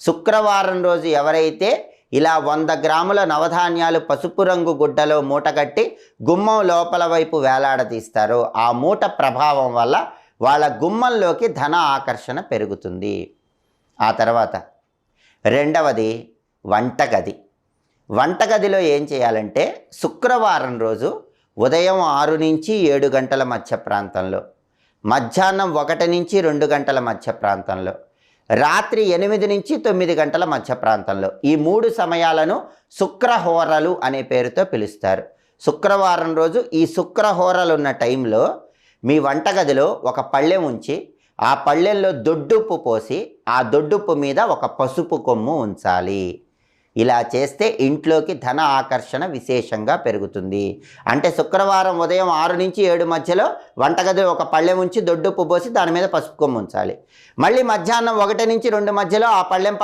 శుక్రవారం రోజు ఎవరైతే ఇలా వంద గ్రాముల నవధాన్యాలు పసుపు రంగు గుడ్డలో మూటగట్టి గుమ్మం లోపల వైపు వేలాడదీస్తారో ఆ మూట ప్రభావం వల్ల వాళ్ళ గుమ్మంలోకి ధన ఆకర్షణ పెరుగుతుంది. ఆ తర్వాత రెండవది వంటగది. వంటగదిలో ఏం చేయాలంటే శుక్రవారం రోజు ఉదయం ఆరు నుంచి ఏడు గంటల మధ్య ప్రాంతంలో మధ్యాహ్నం ఒకటి నుంచి రెండు గంటల మధ్య ప్రాంతంలో రాత్రి ఎనిమిది నుంచి తొమ్మిది గంటల మధ్య ప్రాంతంలో ఈ మూడు సమయాలను శుక్రహోరలు అనే పేరుతో పిలుస్తారు. శుక్రవారం రోజు ఈ శుక్రహోరలు ఉన్న టైంలో మీ వంటగదిలో ఒక పళ్ళెం ఉంచి ఆ పళ్ళెంలో దొడ్డుప్పు పోసి ఆ దొడ్డుప్పు మీద ఒక పసుపు కొమ్ము ఉంచాలి. ఇలా చేస్తే ఇంట్లోకి ధన ఆకర్షణ విశేషంగా పెరుగుతుంది. అంటే శుక్రవారం ఉదయం ఆరు నుంచి ఏడు మధ్యలో వంటగది ఒక పళ్ళెం ఉంచి దొడ్డుప్పు పోసి దాని మీద పసుపు కొమ్ము ఉంచాలి. మళ్ళీ మధ్యాహ్నం ఒకటి నుంచి రెండు మధ్యలో ఆ పళ్ళెం